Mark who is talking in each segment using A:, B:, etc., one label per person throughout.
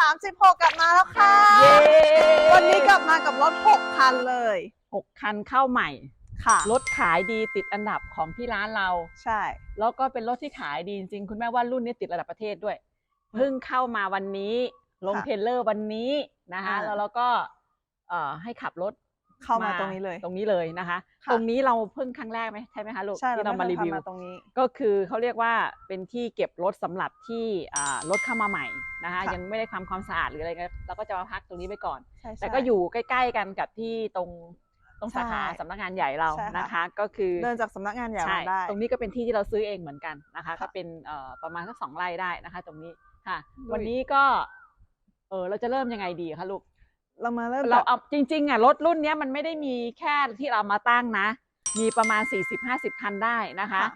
A: 36 กลับมาแล้วค่ะ
B: เย้
A: วันนี้กลับมากับรถ 6 คันเลย
B: หกคันเข้าใหม่
A: ค่ะ
B: รถขายดีติดอันดับของที่ร้านเรา
A: ใช่
B: แล้วก็เป็นรถที่ขายดีจริงๆคุณแม่ว่ารุ่นนี้ติดระดับประเทศด้วย เพิ่งเข้ามาวันนี้ ลง
A: ค่ะ
B: เทรลเลอร์วันนี้นะคะ
A: อ่า
B: แล้วเราก็เอ่อให้ขับรถ
A: เข้ามาตรงนี้เลย
B: ตรงนี้เลยนะคะ
A: ค่ะ
B: ตรงนี้เราเพิ่งครั้งแรกไหมใช่ไหมคะลูก
A: ใช่
B: ที่เรามารีวิว
A: ไคยทำตรงนี้
B: ก็คือเขาเรียกว่าเป็นที่เก็บรถสำหรับที่อ่ารถเข้ามาใหม่นะคะ
A: ค่ะ
B: ยังไม่ได้ทำความสะอาดหรืออะไรก็เราก็จะมาพักตรงนี้ไปก่อน
A: ใช่
B: แต่ก็อยู่ใกล้ ๆ กันกับที่ตรงตรงสาขา
A: ใช่
B: สำนักงานใหญ่เรา
A: ใช่ค่ะ
B: นะคะ ก็คือ
A: เดินจากสำนักงานใหญ่
B: ใช่
A: มาได้
B: ตรงนี้ก็เป็นที่ที่เราซื้อเองเหมือนกันนะคะ
A: ค่ะ
B: ก็เป็นเอ่อประมาณสักสองไร่ได้นะคะ ตรงนี้ค่ะ
A: ลุย
B: วันนี้ก็เออเราจะเริ่มยังไงดีคะลูก
A: เรามาเริ่ม
B: เรา
A: จาก
B: เอาจริงๆอะรถรุ่นเนี้ยมันไม่ได้มีแค่ที่เรามาตั้งนะ มีประมาณ 40-50 คันได้นะคะ
A: ค่ะ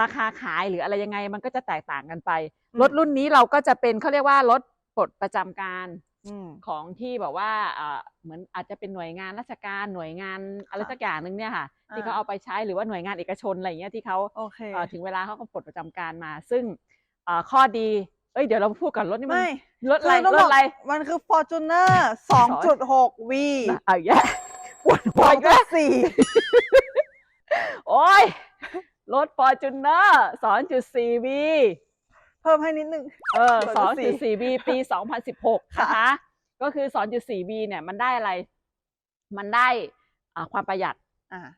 B: ราคาขายหรืออะไรยังไงมันก็จะแตกต่างกันไป
A: อืม
B: รถรุ่นนี้เราก็จะเป็นเขาเรียกว่ารถปลดประจำการ
A: อืม
B: ของที่แบบว่าเอ่อเหมือนอาจจะเป็นหน่วยงานราชการหน่วยงานอะไร
A: ค่ะ
B: สักอย่างหนึ่งเนี่ยค่ะ ที่
A: อ่า
B: เขาเอาไปใช้หรือว่าหน่วยงานเอกชนอะไรอย่างเงี้ยที่เขา
A: โอเค
B: เอ่อถึงเวลาเขาก็ปลดประจำการมา ซึ่งเอ่อข้อดี เอ้ยเดี๋ยวเราพูดก่อนรถนี่มัน
A: ไม่
B: รถอะไร
A: คือต้อง
B: ร
A: บ
B: ถ
A: อก
B: อะไร
A: มันคือ Fortuner 2.6 V
B: นะเอาแย่ปวดหัวอีกแล้ว
A: 2.4
B: โอ้ยรถ Fortuner 2.4V
A: เพิ่มให้นิดนึง
B: เออ
A: 2.4
B: 2.4V ปี 2016
A: ค่ะ
B: นะคะก็คือ 2.4V เนี่ยมันได้อะไร มันได้อ่าความประหยัด
A: อ่า
B: อ่า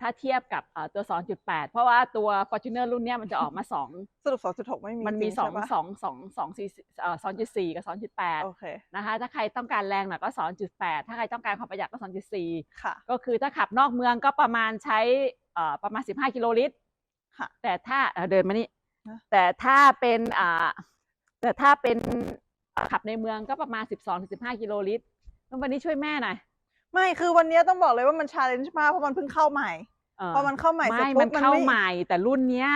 B: ถ้าเทียบกับอ่าตัว 2.8 เพราะว่าตัว Fortuner รุ่นเนี้ยมันจะออกมา 2
A: สรุป 2.6 ไม่มี
B: มันมี
A: จริ
B: สอง
A: ใช่ปะ
B: สองสองสองสี่เอ่อ2.4 กับ
A: โอ
B: 2.8
A: เค
B: นะคะถ้าใครต้องการแรงหน่อยก็ 2.8 ถ้าใครต้องการความประหยัดก็ 2.4
A: ค่ะ
B: ก็คือถ้าขับนอกเมืองก็ประมาณใช้เอ่อประมาณ 15 กิโลลิตร
A: ค่ะ
B: แต่ถ้าเอ่อเดินมานี่
A: นะ
B: แต่ถ้าเป็นอ่าแต่ถ้าเป็นอ่าขับในเมืองก็ประมาณ 12-15 กิโลลิตรแล้ววันนี้ช่วยแม่หน่อย
A: ไม่คือวันนี้ต้องบอกเลยว่ามันชาเลนจ์มากเพราะมันเพิ่งเข้าใหม่
B: เอ่อ
A: พอมันเข้าใหม่เสร็จ
B: ไม่
A: ปุ๊
B: มัน
A: บมัน
B: เข้า
A: ไม่
B: ใหม่ แต่รุ่นเนี้ย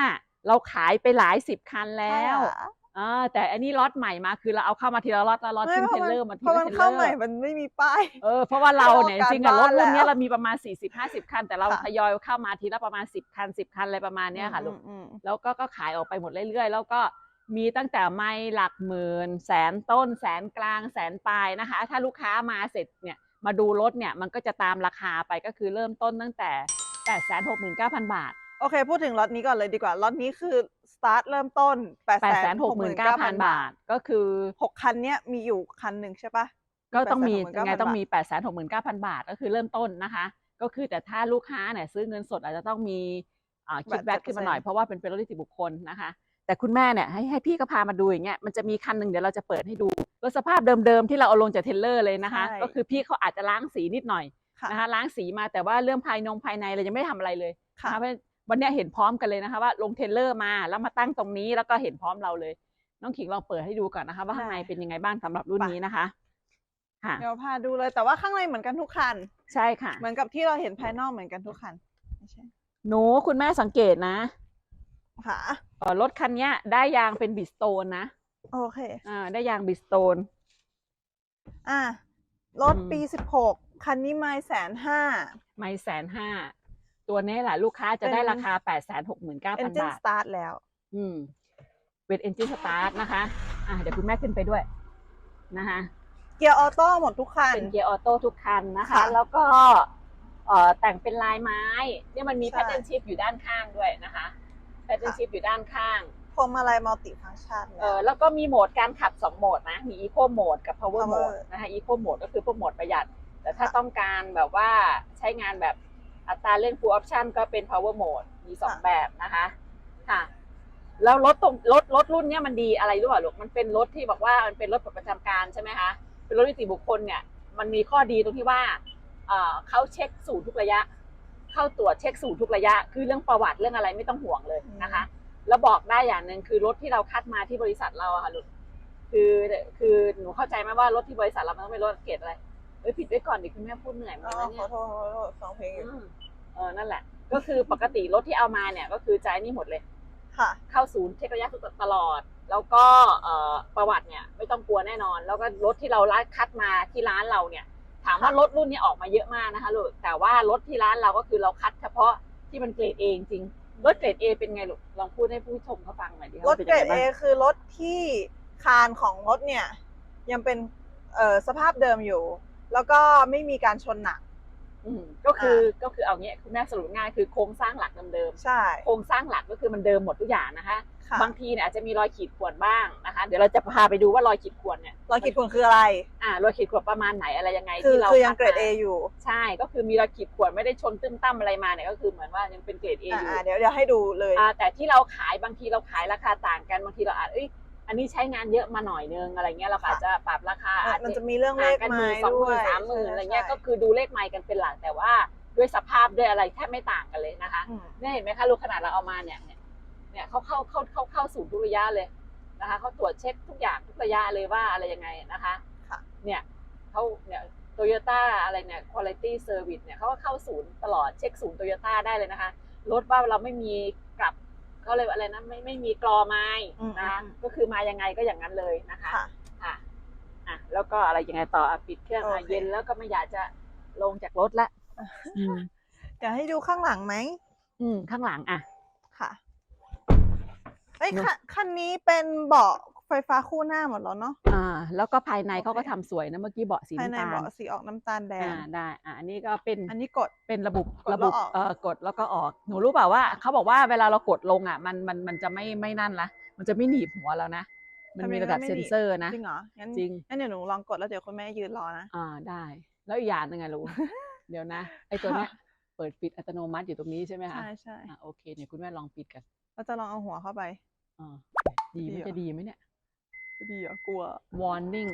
B: เราขายไปหลายสิบคันแล้
A: ใช่
B: ว
A: เหรอ
B: อ่าแต่อันนี้ล็อตใหม่มาคือเราเอาเข้ามาทีละล็อตละล็อต
A: ไม่
B: ขึ้น
A: เพ
B: เทร
A: ราะ
B: ล
A: มัน
B: เลอร์มาที
A: เพราะ
B: ละ
A: มัน
B: เทรล
A: เข้า
B: เล
A: ใหม่
B: อร์
A: มันไม่มีป้าย
B: เออเพราะว่าเราเนี่ย
A: รอ
B: จ
A: การ
B: ริงๆอะรถรุ่นเนี้ย
A: บ้านแล้ว
B: เรามีประมาณ 40 50 คัน แต่เรา
A: ค่ะ
B: ทยอยเข้ามาทีละประมาณ 10 คัน 10 คันอะไรประมาณเนี้ยค่ะลูก
A: อืมอืม
B: แล้วก็ก็ขายออกไปหมดเรื่อยๆ แล้วก็มีตั้งแต่ไม่หลักหมื่น แสนต้นแสนกลางแสนปลายนะคะ ถ้าลูกค้ามาเสร็จเนี่ย มาดูรถเนี่ยมันก็จะตามราคาไปก็คือเริ่มต้นตั้งแต่ 8 6 9 0 0 0 บาท
A: โอเค พูดถึงล็อตนี้ก่อนเลยดีกว่า ล็อตนี้คือสตาร์ทเริ่มต้น8
B: 8 6 9 0 0
A: 6 9 0
B: 0
A: 0
B: บาท ก็คือ
A: หกคันเนี้ยมีอยู่คันหนึ่งใช่ปะ
B: ก็ต้องมี
A: 869,000
B: ยังไงต้องมี
A: บาท
B: 8 6 9 0 0 0 บาท ก็คือเริ่มต้นนะคะ ก็คือแต่ถ้าลูกค้าเนี่ยซื้อเงินสดอาจจะต้องมีอ่าคิดแบ็กขึ้นมาหน่อยเพราะว่าเป็นเป็นรถนิติบุคคลนะคะ แต่คุณแม่เนี่ยให้ให้พี่ก็พามาดูอย่างเงี้ยมันจะมีคันหนึ่งเดี๋ยวเราจะเปิดให้ดู รถสภาพเดิมๆที่เราเอาลงจากเทรลเลอร์เลยนะคะ
A: ใช่
B: ก็คือพี่เขาอาจจะล้างสีนิดหน่อย
A: ค่ะ
B: นะคะล้างสีมาแต่ว่าเรื่องภายนงภายในเรายังไม่ได้ทำอะไรเลย
A: ค่ะ
B: นะคะเพราะวันเนี้ยเห็นพร้อมกันเลยนะคะว่าลงเทรลเลอร์มาแล้วมาตั้งตรงนี้แล้วก็เห็นพร้อมเราเลย น้องขิงลองเปิดให้ดูก่อนนะคะ ว่าข้างในเป็นยังไงบ้างสำหรับรุ่นนี้นะคะค่ะ
A: เดี๋ยวพาดูเลยแต่ว่าข้างในเหมือนกันทุกคัน
B: ใช่ค่ะ
A: เหมือนกับที่เราเห็นภายนอกเหมือนกันทุกคันไม่ใช่
B: หนูคุณแม่สังเกตนะ
A: ค่ะ
B: เอ่อรถคันเนี้ยได้ยางเป็นบิสโตนนะ
A: โอเค
B: อ่า ได้ยางบิสโตน
A: อะ รถ
B: อืม
A: ปี16คันนี้ไม่แสนห้า
B: ไม่แสนห้าตัวนี้แหละลูกค้าจะได้
A: เป็น
B: ราคาแปดแสนหกหมื่นเก้า
A: เอน
B: พัน
A: จิน
B: บาท
A: สตาร์ทแล้ว
B: อืมเป็นเอนจินสตาร์ทนะคะ อ่าเดี๋ยวคุณแม่ขึ้นไปด้วยนะคะ
A: เกียร์ออโต้หมดทุกคัน
B: เป็นเกียร์ออโต้ทุกคันนะคะ
A: ค่ะ
B: แล้วก็เอ่อแต่งเป็นลายไม้ เนี่ยมันมี
A: ใช่
B: แพทเทิร์นชิพอยู่ด้านข้างด้วยนะคะ แพทเทิร์น
A: ค่ะ
B: ชิพอยู่ด้านข้าง
A: พ วงมาลัยมัลติฟังก์ชัน
B: เออแล้วก็มีโหมดการขับ 2 โหมดนะ มี Eco Mode กับ Power Mode นะคะ Eco Mode ก็คือพวกโหมดประหยัด แต่ถ้าต้องการแบบว่าใช้งานแบบอัตราเร่ง Full Option ก็เป็น Power Mode มี 2 แบบนะคะค่ะแล้วรถตรงรถรถรุ่นเนี้ยมันดีอะไรรู้ป่ะลูกมันเป็นรถที่บอกว่ามันเป็นรถประจำการใช่ไหมคะเป็นรถนิติบุคคลเนี่ยมันมีข้อดีตรงที่ว่าเอ่อเขาเช็คสูตรทุกระยะ เข้าตรวจเช็คสูตรทุกระยะ คือเรื่องประวัติเรื่องอะไรไม่ต้องห่วงเลยนะคะ แล้วบอกได้อย่างหนึ่งคือรถที่เราคัดมาที่บริษัทเราอะค่ะลูกคือคือหนูเข้าใจไหมว่ารถที่บริษัทเรามันต้องเป็นรถเกรดอะไรเอ้ยผิดไว้ก่อนดิคุณแม่พูดเหนื่อย
A: อ๋
B: มา
A: อก
B: แล้ว
A: ขอ
B: เนี่ย
A: โทษขอโทษฟังเพลงอยู่
B: อืมเออนั่นแหละ ก็คือปกติรถที่เอามาเนี่ยก็คือจ่ายนี่หมดเลย
A: ค่ะ
B: เข้าศูนย์เช็คระยะตลอด แล้วก็เอ่อประวัติเนี่ยไม่ต้องกลัวแน่นอน แล้วก็รถที่เราลัดคัดมาที่ร้านเราเนี่ย ถามว่า
A: ค่ะ
B: รถรุ่นนี้ออกมาเยอะมากนะคะลูกแต่ว่ารถที่ร้านเราก็คือเราคัดเฉพาะที่มันเกรดเอจริงๆ รถเกรดเอเป็นไงลูกลองพูดให้ผู้ชมเขาฟังหน่อยดิ
A: ร
B: ว่า
A: ถ
B: เป็น
A: เกร
B: ยัง
A: ด
B: ไง
A: เอ
B: บ้าง
A: คือรถที่คานของรถเนี่ย ยังเป็นเอ่อสภาพเดิมอยู่ แล้วก็ไม่มีการชนหนัก
B: อืม ก็คือก็คือเอาเงี้ยคุณแม่สรุปง่ายคือโครงสร้างหลักเดิม
A: ใช่
B: ๆโครงสร้างหลักก็คือมันเดิมหมดทุกอย่างนะคะ
A: ค่ะ
B: บางทีเนี่ยอาจจะมีรอยขีดข่วนบ้างนะคะเดี๋ยวเราจะพาไปดูว่ารอยขีดข่วนเนี่ย
A: รอยขีดข่วนคืออะไร
B: อ่ารอยขีดข่วนประมาณไหนอะไรยังไง
A: คือ
B: ที่เรา
A: คือยัง
B: คา
A: เกรด
B: มา
A: A อยู่
B: ใช่ก็คือมีรอยขีดข่วนไม่ได้ชนตึ้มตั้มอะไรมาเนี่ยก็คือเหมือนว่ายังเป็นเกรด A อยู่
A: อ่าๆเดี๋ยวเดี๋ยวให้ดูเลย
B: อ่าแต่ที่เราขายบางทีเราขายราคาต่างกันบางทีเราอาจเอ้ย อันนี้ใช้งานเยอะมาหน่อยนึงอะไรเงี้ยเราก็อาจจะปรับราคาอาจ
A: มัน
B: จะ
A: จะมีเรื่องเล
B: ห่าง
A: ข
B: กันห
A: ไม้
B: มื่นสองห
A: ด้ว
B: มื่น
A: ย
B: สามหมื่น
A: ใช่
B: อะไรเงี้ย
A: ใช่
B: ก็คือดูเลขไม้กันเป็นหลักแต่ว่าด้วยสภาพด้วยอะไรแทบไม่ต่างกันเลยนะคะ
A: อืม
B: เนี่ยเห็นไหมคะลูกขนาดเราเอามาเนี่ยเนี่ยเนี่ยเขาเข้าเข้าเข้าเข้าศูนย์ทุกระยะเลยนะคะเขาตรวจเช็คทุกอย่างทุกระยะเลยว่าอะไรยังไงนะคะ
A: ค่ะ
B: เนี่ยเขาเนี่ยโตโยต้าอะไรเนี่ย quality service เนี่ยเขาก็เข้าศูนย์ตลอดเช็คศูนย์โตโยต้าได้เลยนะคะรถว่าเราไม่มีกลับ เขาเลยกว่าอะไรนะไม่ไม่มีกรอไม้
A: อืม
B: นะคะ
A: อืม
B: ก็คือมายังไงก็อย่างนั้นเลยนะคะ
A: ค่ะ
B: ค่ะอะแล้วก็อะไรยังไงต่ออะปิดเครื่องอะ
A: โอเค
B: เย็นแล้วก็ไม่อยากจะลงจากรถละอืม
A: เดี๋ยวให้ดูข้างหลังไหม
B: อืมข้างหลังอะ
A: ค่ะเอ้ย
B: เนอะ
A: คันคันนี้เป็นเบาะ ไฟฟ้าคู่หน้าหมดแล้วเนาะ
B: อ่า แล้วก็ภายใน
A: โอเค
B: เขาก็ทำสวยนะเมื่อกี้เบาะสี
A: ภายใน
B: น้ำตาล
A: เบาะสีออกน้ำตาลแดง
B: อ่าได้อ่าอันนี้ก็เป็น
A: อันนี้กด
B: เป็นระบบ
A: กด
B: ระบบ
A: แล้วออก
B: เอ่อกดแล้วก็ออกหนูรู้เปล่าว่าเขาบอกว่าเวลาเรากดลงอะมันมันมันจะไม่ไม่นั่นละมันจะไม่หนีบหัวแล้วนะ มันมีระดับเซ็นเซอร์นะ
A: จริงเหรอ งั้น
B: จริง
A: งั้นเดี๋ยวหนูลองกดแล้วเดี๋ยวคุณแม่ยืนรอนะ
B: อ่าได้ แล้วอีกอย่างหนึงไงรู้ เดี๋ยวนะไอ้ตัวเนี้ยเปิดปิดอัตโนมัติอยู่ตรงนี้ใช่ไหมคะ
A: ใช่ใช่
B: อ่าโอเคเนี่ยคุณแม่ลองปิดกัน
A: เราจะลองเอาหัวเข้าไป
B: อ่าดี
A: ดี
B: มัน
A: เหรอ
B: จะดีไหมเนี่ย
A: จะ ดีเหรอกลัว
B: warning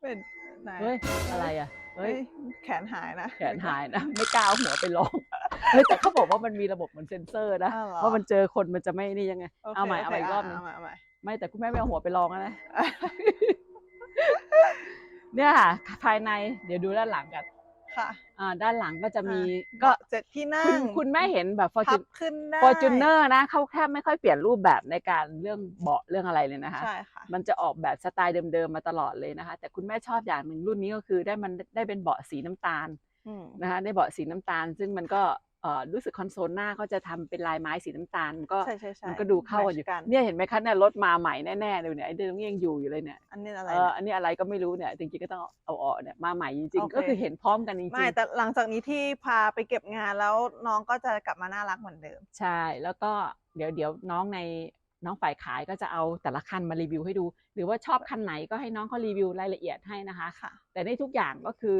A: เป็นไหน
B: เฮ้ย อะไรอะ เฮ้
A: เฮ้
B: ย
A: ย แขนหายนะ
B: แขนหายนะ ไม่กล้าเอาหัวไปลองเฮ้ยแต่เขาบอกว่ามันมีระบบเหมือนเซ็นเซอร์นะ
A: อ้าวเหรอ
B: ว่ามันเจอคนมันจะไม่นี่ยังไง
A: โค
B: เอาใหม่
A: โค
B: เอาใหม่อีกรอบหนึ่ง
A: เาใหม่เอาใหม่
B: ไม่แต่คุณแม่ไม่เอาหัวไปลองนะ เนี่ยค่ะภายในเดี๋ยวดูด้านหลังกัน
A: ค่ะ
B: อ่าด้านหลังก็จะมี
A: อะ
B: ก็
A: เจ็ดที่นั่
B: คุณ
A: ง
B: คุณแม่เห็นแบบฟอร์
A: พั
B: จู
A: บขึ้นได้
B: ฟอร์จูเนอร์นะเขาแทบไม่ค่อยเปลี่ยนรูปแบบในการเรื่องเบาะเรื่องอะไรเลยนะคะ
A: ใช่ค่ะ
B: มันจะออกแบบสไตล์เดิมๆมาตลอดเลยนะคะ แต่คุณแม่ชอบอย่างหนึ่งรุ่นนี้ก็คือได้มันได้เป็นเบาะสีน้ำตาล
A: อืม
B: นะคะได้เบาะสีน้ำตาล ซึ่งมันก็เอ่อ รู้สึกคอนโซลหน้าเขาจะทำเป็นลายไม้สีน้ำตาลมันก็
A: ใช่ใช่ใช่
B: มันก็ดูเข้ากันอยู่
A: แมทช์กัน
B: เนี่ยเห็นไหมคะเนี่ยรถมาใหม่แน่ๆเลยเนี่ยไอ้เดิมนี่ยังอยู่อยู่เลยเนี่ย
A: อันนี้อะไร
B: เออ
A: เนี่ย
B: อันนี้อะไรก็ไม่รู้เนี่ยจริงๆก็ต้องเอาออกเนี่ยมาใหม่จริง
A: โอเค
B: ๆก็คือเห็นพร้อมกันจริง
A: ไม่แต่หลังจากนี้ที่พาไปเก็บงานแล้วน้องก็จะกลับมาน่ารักเหมือนเดิม
B: ๆใช่แล้วก็เดี๋ยวเดี๋ยวน้องในน้องฝ่ายขายก็จะเอาแต่ละคันมารีวิวให้ดู หรือว่าชอบคันไหนก็ให้น้องเขารีวิวรายละเอียดให้นะคะ
A: ค่ะ
B: แต่ในทุกอย่างก็คือ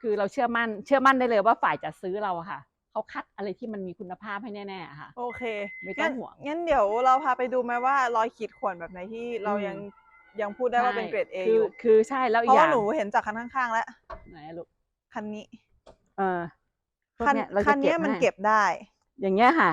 B: คือเราเชื่อมั่นเชื่อมั่นได้เลยว่าฝ่ายจัดซื้อเราอะค่ะ เขาคัดอะไรที่มันมีคุณภาพให้แน่ๆอะค่ะ
A: โอเค
B: ไม่ต้อง
A: งั้น
B: ห่วง
A: งั้นเดี๋ยวเราพาไปดูไหมว่ารอยขีดข่วนแบบไหนที่เรา
B: อืม
A: ยังยังพูดได้ว่าเป็นเกรด A
B: คื
A: อยู่
B: คือใช่แล้ว
A: เพ
B: อีก
A: ราะ
B: อ
A: ว่า
B: ย่าง
A: หนูเห็นจากคันข้างๆแล้ว
B: ไหนอะลูก
A: คันนี้
B: เออพวก
A: คัน
B: เนี้ยเรา
A: คั
B: จะ
A: น
B: เก็
A: เนี้
B: บ
A: ยมัน
B: ให้
A: เก็บได้
B: อย่างเงี้ยค่ะ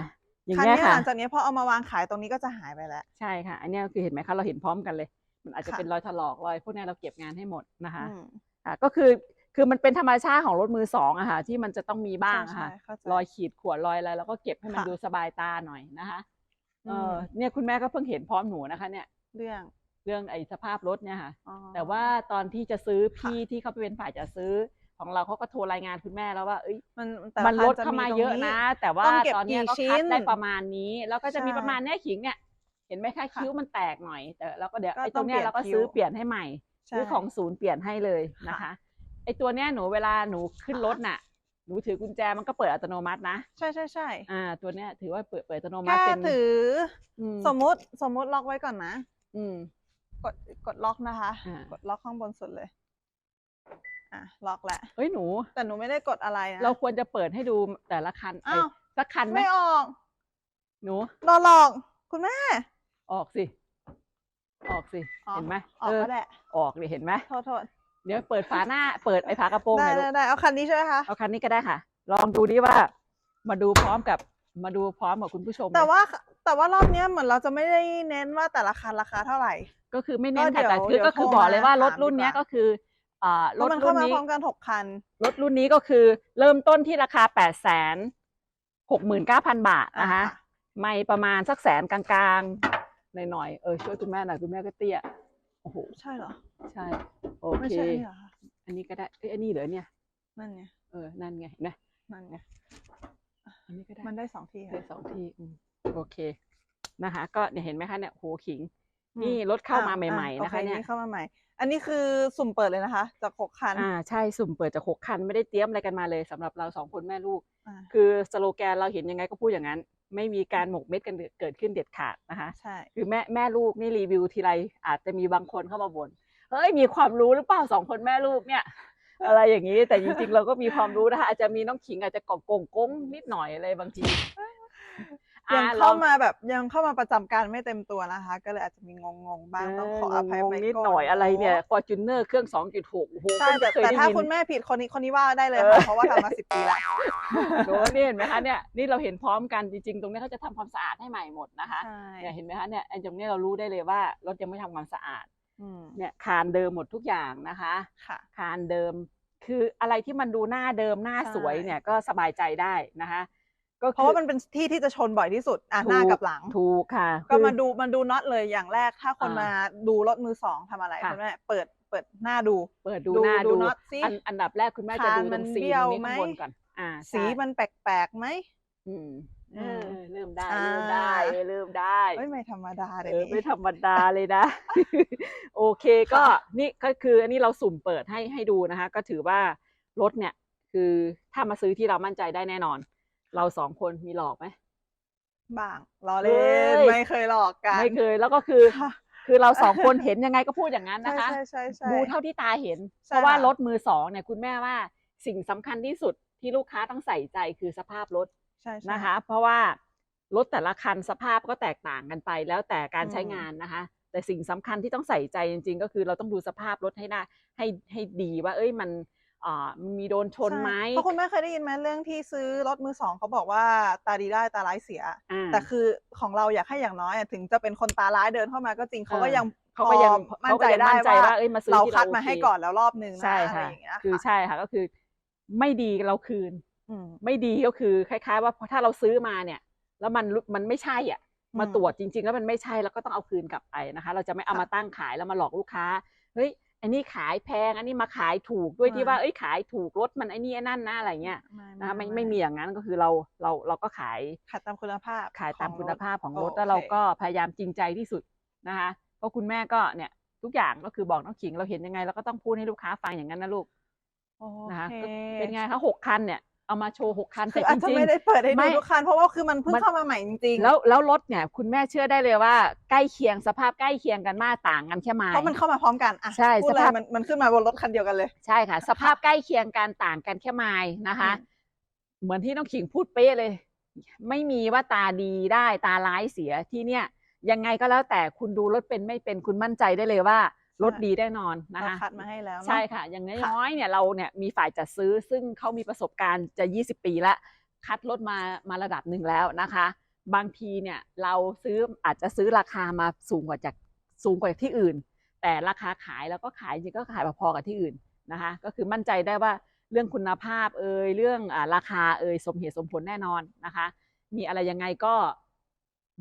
B: อย่าง
A: คัน
B: เงี้ย
A: เนี้ย
B: ค่ะ
A: หลังจากเนี้ยพอเอามาวางขายตรงนี้ก็จะหายไปแล้ว
B: ใช่ค่ะ อันเนี้ยคือเห็นไหมคะเราเห็นพร้อมกันเลย มันอาจจะ
A: ค่ะ
B: เป็นรอยถลอกรอยพวกเนี้ยเราเก็บงานให้หมดนะคะ
A: อืม
B: อะก็คือ คือมันเป็นธรรมชาติของรถมือสองอะค่ะที่มันจะต้องมีบ้างอะ
A: ใช่
B: ค่ะ
A: ใช่เข้าใจ
B: รอยขีดข่วนรอยอะไรเราก็เก็บให้มัน
A: ค่ะ
B: ดูสบายตาหน่อยนะคะเออ
A: ม
B: เนี่ยคุณแม่ก็เพิ่งเห็นพร้อมหนูนะคะ เนี่ย
A: เรื่อง
B: เรื่องไอ้สภาพรถเนี่ยค่ะ
A: อ๋อ
B: แต่ว่าตอนที่จะซื้อ
A: ค่ะ
B: พี่ที่เขาไปเป็นฝ่ายจะซื้อของเราเขาก็โทรรายงานคุณแม่แล้วว่าเอ้ย
A: มันแต่ละ
B: มันลด
A: คัจะ
B: เข้ามา
A: ตรง
B: เยอะนะ แต่ว่า
A: ต้องเก็บ
B: ตอนเนี้ย
A: กี่
B: ก็
A: ชิ้
B: คัด
A: น
B: ได้ประมาณนี้ แล้วก็จะมี
A: ใช่
B: ประมาณเนี้ยขิงเนี่ย เห็นไหมคะ
A: ค่ะ
B: คิ้วมันแตกหน่อยแต่เราก็เดี๋ยว
A: ก็
B: ไอ้
A: ต้
B: ตั
A: อ
B: ว
A: ง
B: เนี้ยเราก็
A: เปลี่ยน
B: ซื้อ
A: คิ้ว
B: เปลี่ยนให้ใหม่
A: ใช่
B: ซื้อของศูนย์เปลี่ยนให้เลยนะคะ
A: ค่ะ
B: ไอ้ตัวเนี้ยหนูเวลาหนูขึ้นรถน่ะ หนูถือกุญแจมันก็เปิดอัตโนมัตินะ
A: ใช่ใช่ใช่
B: อ่า ตัวเนี้ยถือว่าเปิดเปิดอัตโนมัติ
A: แค่
B: เป็น
A: ถือ
B: อืม
A: สมมุติสมมุติล็อกไว้ก่อนนะ
B: อืม
A: กดกดล็อกนะคะ
B: อ่า
A: กดล็อกข้างบนสุดเลย อะ ล็อกแหละ
B: เฮ้ยหนู
A: แต่หนูไม่ได้กดอะไรนะ
B: เราควรจะเปิดให้ดูแต่ละคัน
A: อ้าว
B: เยสักคันไหม
A: ไม่ออก
B: หนู
A: โดนหลอก คุณแม่
B: ออกสิ ออกสิ
A: อ๋อ
B: เห็นไหม
A: ออก
B: เออ
A: ก็ได้
B: ออกเลยเห็นไหม
A: โทษโทษ
B: เดี๋ยวเปิดฝาหน้า เปิดไอ้ฝากระโปรงห
A: ได้
B: น่อยลู
A: ได้
B: ก
A: ได้เอาคันนี้ใช่ไหมคะ
B: เอาคันนี้ก็ได้ค่ะ ลองดูดิว่า มาดูพร้อมกับมาดูพร้อมกับคุณผู้ชม
A: แต่
B: เลย
A: ว่าแต่ว่ารอบเนี้ยเหมือนเราจะไม่ได้เน้นว่าแต่ละคันราคาเท่าไหร่
B: ก็คือไม่เน้น
A: ก็
B: ค่ะ
A: เดี๋ยว
B: แต่คือ
A: เดี๋ยว
B: ก็คือ
A: โทร
B: บอกเลยว่ารถ
A: มาถาม
B: รุ่นเนี้ย
A: ดีกว่า
B: ก็คืออ่าร
A: เพราะ
B: ถ
A: มันเข้า
B: รุ่น
A: มา
B: นี้
A: พร้อมกันหกคัน
B: รถรุ่นนี้ก็คือเริ่มต้นที่ราคาแปดแสนหกหมื่นเก้าพันบาทนะคะ
A: อ่าค่ะ
B: ไม่ประมาณสักแสนกลางๆ หน่อยๆ เออช่วยคุณแม่หน่อยคุณแม่ก็เตี้ยโอ้โห
A: ใช่เหรอ
B: ใช่ โอ
A: ไม่
B: เค
A: ใช่นี่เหรอคะ
B: อันนี้ก็ได้ เอ้ย อันนี้เหรอเนี่ย
A: นั่นไง
B: เออ นั่นไงเห็นไหม
A: นั่นไง
B: อันนี้ก็ได้
A: มันได้สองที่
B: ได้
A: ค่ะ
B: สองที่อืมโอเค นะคะ ก็เนี่ยเห็นไหมคะเนี่ยโหขิง
A: อืม
B: นี่รถเข้ามา
A: อ่
B: ใหม่
A: อ่
B: ๆนะคะ
A: โอ
B: เนี่ย
A: เข้ามาใหม่ อันนี้คือสุ่มเปิดเลยนะคะ จากหกคัน
B: อ่า ใช่ สุ่มเปิดจากหกคัน ไม่ได้เตรียมอะไรกันมาเลยสำหรับเราสองคนแม่ลูก
A: อ่า
B: คือสโลแกนเราเห็นยังไงก็พูดอย่างนั้น ไม่มีการหมกเม็ดกันเกิดขึ้นเด็ดขาดนะคะ
A: ใช่
B: คือแม่แม่ลูกนี่รีวิวทีไรอาจจะมีบางคนเข้ามาบ่นเฮ้ยมีความรู้หรือเปล่าสองคนแม่ลูกเนี่ย อะไรอย่างนี้แต่จริงๆ เราก็มีความรู้นะคะอาจจะมีน้องขิงอาจจะกงกงกงนิดหน่อยอะไรบางที
A: ยัง
B: อะ
A: เข้า
B: ล
A: มาแบบยังเข้ามาประจำการไม่เต็มตัวนะคะ ก็เลยอาจจะมีงงๆบ้างต้องขออภัย
B: งง
A: ไว้
B: นิด
A: ก่อน
B: หน่อยอะไรเนี่ยฟอร์จูเนอร์เครื่อง 2.6โอ้โห
A: ใช่แต่
B: เพิ่งจะเคย
A: แต่
B: ได้
A: ถ้า
B: ยิน
A: คุณแม่ผิดคนนี้คนนี้ว่าได้เลย
B: เออ
A: ค่ะเพราะว่าทำมาสิบปีแล้ว
B: โดนนี่เห็นไหมคะเนี่ยนี่เราเห็นพร้อมกันจริงๆ ตรงนี้เขาจะทำความสะอาดให้ใหม่หมดนะคะ
A: ใช่
B: เนี่ยเห็นไหมคะเนี่ยไอ้ตรงนี้เรารู้ได้เลยว่ารถยังไม่ทำความสะอาด
A: อืม
B: เนี่ยคานเดิมหมดทุกอย่างนะคะ
A: ค่ะ
B: คานเดิมคืออะไรที่มันดูหน้าเดิมหน้า
A: ใช่
B: สวยเนี่ยก็สบายใจได้นะคะ ก็
A: เพราะว่ามันเป็นที่ที่จะชนบ่อยที่สุดอะหน้ากับหลัง
B: ถูกค่ะ
A: ก็
B: คือ
A: มาดูมันดูน็อตเลยอย่างแรกถ้าคน
B: อ่าม
A: มาดูรถมือสองทำอะไร
B: ค่ะ
A: คุณแม่เปิดเปิดหน้าดู
B: เปิดดู
A: ดู
B: หน้า
A: ดู
B: ดู
A: น็อตสิ
B: อันอันดับแรกคุณแม่จะ
A: คาน
B: ดูต
A: มั
B: ร
A: น
B: งซีน
A: เบี้ยว
B: ตรงนี้ข้างบน
A: ไหม
B: ก่อนอ่า
A: สี
B: ใช่
A: มันแปลกๆไหม
B: อืม
A: อืม
B: เออเริ่มได้
A: อ่า
B: เริ่มได้เออเริ่มได้
A: เอ้ยไม่ธรรมดาเล
B: เอยอ
A: นี่
B: ไม่ธรรมดาเลยนะ โอเคก็
A: ค่ะ
B: นี่ก็คืออันนี้เราสุ่มเปิดให้ให้ดูนะคะ ก็ถือว่ารถเนี่ย คือถ้ามาซื้อที่เรามั่นใจได้แน่นอน เราสองคนมีหลอกไหม
A: บ้างล้อเล่น
B: เฮ้ย
A: ไม่เคยหลอกกัน
B: ไม่เคยแล้วก็คือ
A: ค่ะ
B: คือเราสองคนเห็นยังไงก็พูดอย่างนั้น
A: ใช่
B: นะคะ
A: ใช่ใช่ใช่
B: ดูเท่าที่ตาเห็น
A: ใช่
B: เพราะว่า
A: ค่ะ
B: รถมือสองเนี่ยคุณแม่ว่าสิ่งสำคัญที่สุดที่ลูกค้าต้องใส่ใจคือสภาพรถ
A: ใช่ใช่
B: นะคะ เพราะว่ารถแต่ละคันสภาพก็แตกต่างกันไป แล้วแต่การใช้
A: อืม
B: งานนะคะ แต่สิ่งสำคัญที่ต้องใส่ใจจริง ๆ ก็คือเราต้องดูสภาพรถให้ได้ให้ให้ดีว่า เอ้ยมันอ่า มันมีโดนชนไหม
A: ใช่เพราะคุณแม่เคยได้ยินไหมเรื่องที่ซื้อรถมือสองเขาบอกว่าตาดีได้ตาร้ายเสีย
B: อ่า
A: แต่คือของเราอยากให้อย่างน้อยอะถึงจะเป็นคนตาร้ายเดินเข้ามาก็จริงเขาก็
B: เออ
A: ยัง
B: เขาก็ยัง
A: พอมั่น
B: เขาก็
A: ใจ
B: ยัง
A: ได้
B: มั่นใจ
A: ว่า
B: ว่าเอ้ยมาซื้อ
A: เรา
B: ที่
A: คัด
B: เรา
A: มาให้
B: โอเค
A: ก่อนแล้วรอบหนึ่งนะ
B: ใช่
A: อะไร
B: ค่ะ
A: อย่างเงี้ย
B: คือ
A: ค่ะ
B: ใช่ค่ะก็คือ ไม่ดีเราคืน
A: อืม
B: ไม่ดีก็คือคล้าย ๆ ว่าถ้าเราซื้อมาเนี่ย แล้วมันรู้มันไม่ใช่อะมา
A: อืม
B: ตรวจจริง ๆ แล้วมันไม่ใช่แล้วก็ต้องเอาคืนกลับไปนะคะ เราจะไม่เอา
A: ค่ะ
B: มาตั้งขายแล้วมาหลอกลูกค้าเฮ้ย อันนี้ขายแพง อันนี้มาขายถูกด้วยที่
A: ไม่
B: ว่าเอ้ยขายถูกรถมันไอ้นี่ไอ้นั่นนะอะไรเงี้ยนะคะไม่ไม่มีอย่างนั้นก็คือเราเราเราก็ขาย
A: ขายตามคุณภาพ
B: ขายตาม
A: ของ
B: คุณ
A: รถ
B: ภาพของรถ
A: โอ
B: แล้วเรา
A: เค
B: ก็พยายามจริงใจที่สุดนะคะเพราะคุณแม่ก็เนี่ยทุกอย่างก็คือบอกน้องขิงเราเห็นยังไงเราก็ต้องพูดให้ลูกค้าฟังอย่างนั้นนะลูก
A: โอ
B: นะคะ
A: เค
B: ก็เป็นไงคะหกคันเนี่ย เอามาโชว์หกคัน
A: คื
B: แต่
A: อ
B: จ
A: อาจจะ
B: ริง
A: ไม่ได้เปิดให้
B: ไม่
A: ดูทุกคันเพราะว่าคือมันเพิ่ง
B: มัน
A: เข้ามาใหม่จริง
B: ๆแล้วแล้วรถเนี่ยคุณแม่เชื่อได้เลยว่าใกล้เคียงสภาพใกล้เคียงกันมากต่างกันแค่ไม้
A: เพราะมันเข้ามาพร้อมกันอะ
B: ใช่
A: พูดเลย
B: สภาพ
A: มันมันขึ้นมาบนรถคันเดียวกันเลย
B: ใช่ค่ะ สภาพใกล้เคียงกันต่างกันแค่ไม้นะคะ
A: อืม
B: เหมือนที่น้องขิงพูดเป๊ะเลย ไม่มีว่าตาดีได้ตาร้ายเสียที่เนี่ยยังไงก็แล้วแต่คุณดูรถเป็นไม่เป็นคุณมั่นใจได้เลยว่า รถดีแน่นอนนะ
A: เรา
B: คะ
A: คัดมาให้แล้วเนอะ
B: ใช่ค่ะ อย่างน้อยๆเนี่ยเราเนี่ยมีฝ่ายจัดซื้อซึ่งเขามีประสบการณ์จะ 20 ปีละคัดรถมามาระดับหนึ่งแล้วนะคะ บางทีเนี่ยเราซื้ออาจจะซื้อราคามาสูงกว่าจากสูงกว่าที่อื่น แต่ราคาขายแล้วก็ขายจริงก็ขายพอๆกับที่อื่นนะคะ ก็คือมั่นใจได้ว่าเรื่องคุณภาพเอ่ยเรื่องอาราคาเอ่ยสมเหตุสมผลแน่นอนนะคะ มีอะไรยังไงก็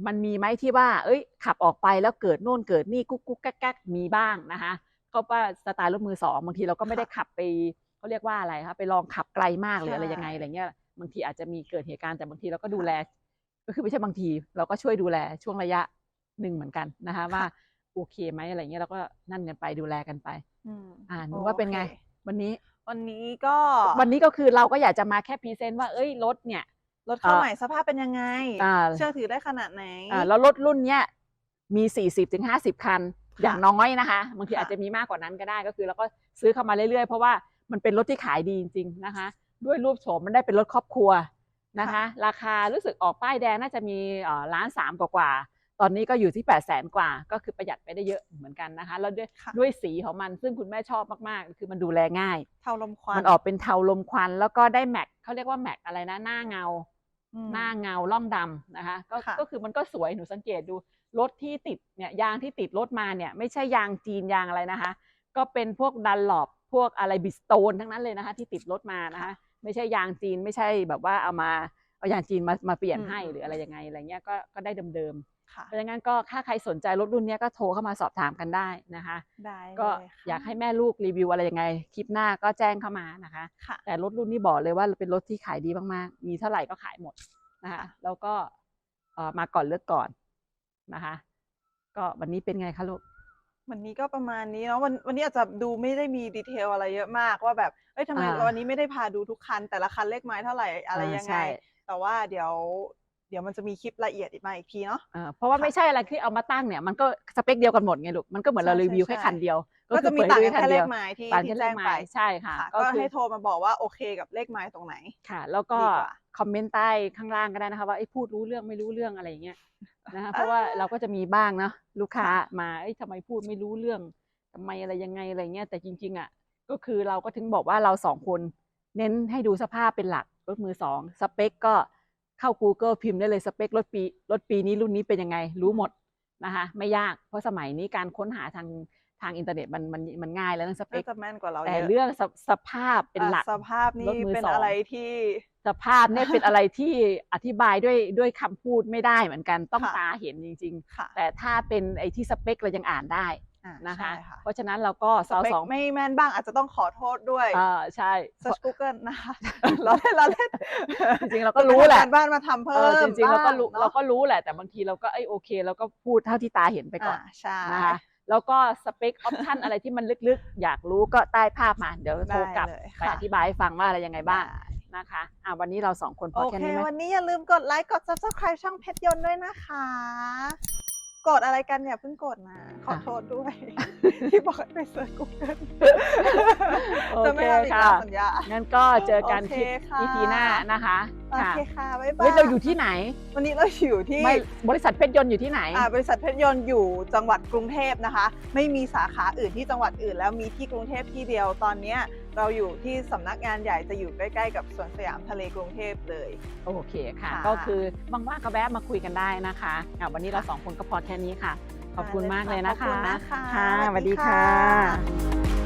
B: มันมีไหมที่ว่า เอ้ย ขับออกไปแล้วเกิดโน่นเกิดนี่กุ๊กกุ๊กกักกักมีบ้างนะคะเพราะว่าสไตล์รถมือสองบางทีเราก็ไม่ได้ขับไปเขาเรียกว่าอะไรคะไปลองขับไกลมากหรืออะไรยังไงอะไรเงี้ยบางทีอาจจะมีเกิดเหตุการณ์แต่บางทีเราก็ดูแล ก็คือไม่ใช่บางที เราก็ช่วยดูแลช่วงระยะหนึ่งเหมือนกันนะคะว่าโอเคไหมอะไรเงี้ยเราก็นั่นกันไปดูแลกันไป
A: อืม
B: อ่าหนูว่าเป็นไง
A: โอค
B: วันนี้
A: วันนี้ก็
B: วันนี้ก็คือเราก็อยากจะมาแค่พรีเซนต์ว่าเอ้ยรถเนี่ย
A: รถเข้า
B: เอ่อ
A: ใหม่สภาพเป็นยังไง
B: อ่า
A: เชื่อถือได้ขนาดไหน
B: อ่าแล้วรถรุ่นเนี้ยมี 40ถึง50 คัน อย่างน้อยนะคะบางที
A: ค่ะ
B: อาจจะมีมากกว่านั้นก็ได้ก็คือเราก็ซื้อเข้ามาเรื่อยๆ เพราะว่ามันเป็นรถที่ขายดีจริงๆนะคะ ด้วยรูปโฉมมันได้เป็นรถครอบครัวนะคะ ราคารู้สึกออกป้ายแดงน่าจะมีเอ่อล้านสามกว่าๆตอนนี้ก็อยู่ที่8 0 0แสนกว่า ก็คือประหยัดไปได้เยอะเหมือนกันนะคะ แล้วด้วย
A: ค่ะ
B: ด้วยสีของมันซึ่งคุณแม่ชอบมากๆ คือมันดูแลง่าย
A: เท่าลมควัน
B: มันออกเป็นเทาลมควัน แล้วก็ได้แม็กเขาเรียกว่าแม็กอะไรนะ หน้าเงา
A: อืม
B: หน้าเงาล่องดำนะคะก็
A: ค่ะ
B: ก็คือมันก็สวยหนูสังเกตดูรถที่ติดเนี่ยยางที่ติดรถมาเนี่ยไม่ใช่ยางจีนยางอะไรนะคะ ก็เป็นพวกดันหลบพวกอะไรบิสโตนทั้งนั้นเลยนะคะ ที่ติดรถมานะคะ ไม่ใช่ยางจีนไม่ใช่แบบว่าเอามาเอายางจีนมามาเปลี่ยน
A: อืม
B: ให้หรืออะไรยังไงอะไรเงี้ยก็ก็ได้เดิม
A: ค่ะ
B: ๆเพราะงั้นก็ถ้าใครสนใจรถรุ่นเนี้ยก็โทรเข้ามาสอบถามกันได้นะคะ
A: ได้
B: ก็
A: เลยค่ะ
B: อยากให้แม่ลูกรีวิวอะไรยังไง คลิปหน้าก็แจ้งเข้ามานะคะ
A: ค่ะ
B: แต่รถรุ่นนี้บอกเลยว่าเป็นรถที่ขายดีมากๆ มีเท่าไหร่ก็ขายหมดนะคะ
A: ค่ะ
B: แล้วก็เอ่อมาก่อนเลือกก่อนนะคะ ก็วันนี้เป็นไงคะลูก
A: วันนี้ก็ประมาณนี้เนาะวันวันนี้อาจจะดูไม่ได้มีดีเทลอะไรเยอะมากว่าแบบเอ้ยทำไม
B: อ่า
A: วันนี้ไม่ได้พาดูทุกคัน แต่ละคันเลขไม้เท่าไหร่อะไร
B: อ่า
A: ยังไง
B: ใช่
A: แต่ว่าเดี๋ยว เดี๋ยวมันจะมีคลิปละเอียดอีกมาอีกทีเนาะ
B: เออเพราะว่าไม่ใช่อะไรที่เอามาตั้งเนี่ยมันก็สเปคเดียวกันหมดไงลูกมันก็เหมือนเรา
A: ใช่
B: รีวิว
A: ใช่
B: แค่คันเดียว
A: ก็จะมี
B: คือ
A: ต่าง
B: เปิ
A: กั
B: ด
A: น
B: รีวิว
A: แค่เลขไม้ที่
B: ต่าง
A: ที่
B: แค่เล
A: แจ้
B: ข
A: ง
B: ไม้
A: ไป
B: ใช่ค่ะ
A: ค่ะ
B: ก็
A: ก็
B: คือ
A: ให้โทรมาบอกว่าโอเคกับเลขไม้ตรงไหน
B: ค่ะ แล้วก็
A: ดีกว่า
B: คอมเมนต์ใต้ข้างล่างก็ได้นะคะว่าไอ้ยพูดรู้เรื่องไม่รู้เรื่องอะไรอย่างเงี้ยนะคะเพราะว่าเราก็จะมีบ้างเนาะลูกค้ามาเอ้ยทำไมพูดไม่รู้เรื่องทำไมอะไรยังไงอะไรเงี้ยแต่จริงๆอะก็คือเราก็ถึงบอกว่าเราสองคนเน้นให้ดูสภาพเป็นหลักรถมือสองสเปคก็ เข้า Google พิมพ์ได้เลยสเปครถปีรถปีนี้รุ่นนี้เป็นยังไง รู้หมดนะคะไม่ยากเพราะสมัยนี้การค้นหาทางทางอินเทอร์เน็ตมันมันมันง่ายแล้วเรื่องสเป
A: น่า
B: ค
A: จะแม่นกว่าเรา
B: แต่
A: เยอะ
B: เรื่องสสภาพเป็นหลัก
A: อะสภาพนี่
B: รถมือ
A: เป็น
B: สอง
A: อะไรที่
B: สภาพเนี่ยเป็นอะไรที่อธิบายด้วยด้วยคำพูดไม่ได้เหมือนกันต้อง
A: ค่ะ
B: ตาเห็นจริง
A: ค่ะ
B: ๆแต่ถ้าเป็นไอ้ที่สเปคเรายังอ่านได้
A: อ่า
B: นะคะ
A: ใช่ค่ะ
B: เพราะฉะนั้นเราก็
A: ส
B: สาว
A: เปค
B: สอง
A: ไม่แม่นบ้างอาจจะต้องขอโทษด้วย
B: อ่าใช่
A: search Google นะคะเราเล่นเราเล่น
B: จริงๆเราก็รู้แหละ
A: ไปทำการบ้านมาทำ
B: เอ
A: เพิ่
B: อ
A: ม
B: จริงๆเราก็รู้
A: บ้ง
B: เราก็
A: นอะ
B: รู้แหละแต่บางทีเราก็เอ้ยโอเคเราก็พูดเท่าที่ตาเห็นไปก่อน
A: อ่าใช่
B: นะคะแล้วก็สเปคออปชันอะไรที่มันลึกๆ อยากรู้ก็ใต้ภาพมา เดี๋ยวโทรกลับ
A: ได้เลย
B: ไป
A: ค่ะ
B: อธิบายให้ฟังว่าอะไรยังไงบ้าง
A: ได้
B: นะคะอะวันนี้เราสองคนพอ
A: โอ
B: แค่
A: เค
B: นี้ไหม
A: วันนี้อย่าลืมกดไลค์ กด subscribe ช่องเพชรยนต์ด้วยนะคะ กดอะไรกันเนี่ยเพิ่งกดนะขอโทษด้วย ที่บอกให้ไปเสิร์ช Google
B: โอ
A: จะ
B: เค
A: ไม่ทำอีก
B: ค่ะ
A: แล้วสัญญา
B: งั้นก็เจอกัน
A: โอ
B: ค
A: เค
B: ลิป
A: ค่ะ
B: EP หน้านะคะ
A: โอ
B: ค่ะ
A: เคค่ะบ๊ายบาย
B: เฮ้ยเราอยู่ที่ไหน
A: วันนี้เราอยู่ที่
B: ไม่บริษัทเพชรยนต์อยู่ที่ไหน
A: อ่าบริษัทเพชรยนต์อยู่จังหวัดกรุงเทพนะคะ ไม่มีสาขาอื่นที่จังหวัดอื่น แล้วมีที่กรุงเทพที่เดียวตอนเนี้ย เราอยู่ที่สำนักงานใหญ่จะอยู่ใกล้ๆกับสวนสยามทะเลกรุงเทพเลย
B: โอเคค่ะ
A: ค่ะ
B: ก็คือว่างๆก็แวะมาคุยกันได้นะคะอะวันนี้เราสองคนก็พอแค่นี้ค่ะ ขอบคุณมากเลยนะคะ
A: ขอบคุณนะคะ
B: ค่ะสวัสดี
A: สวัสดี
B: ค่
A: ค่ะะ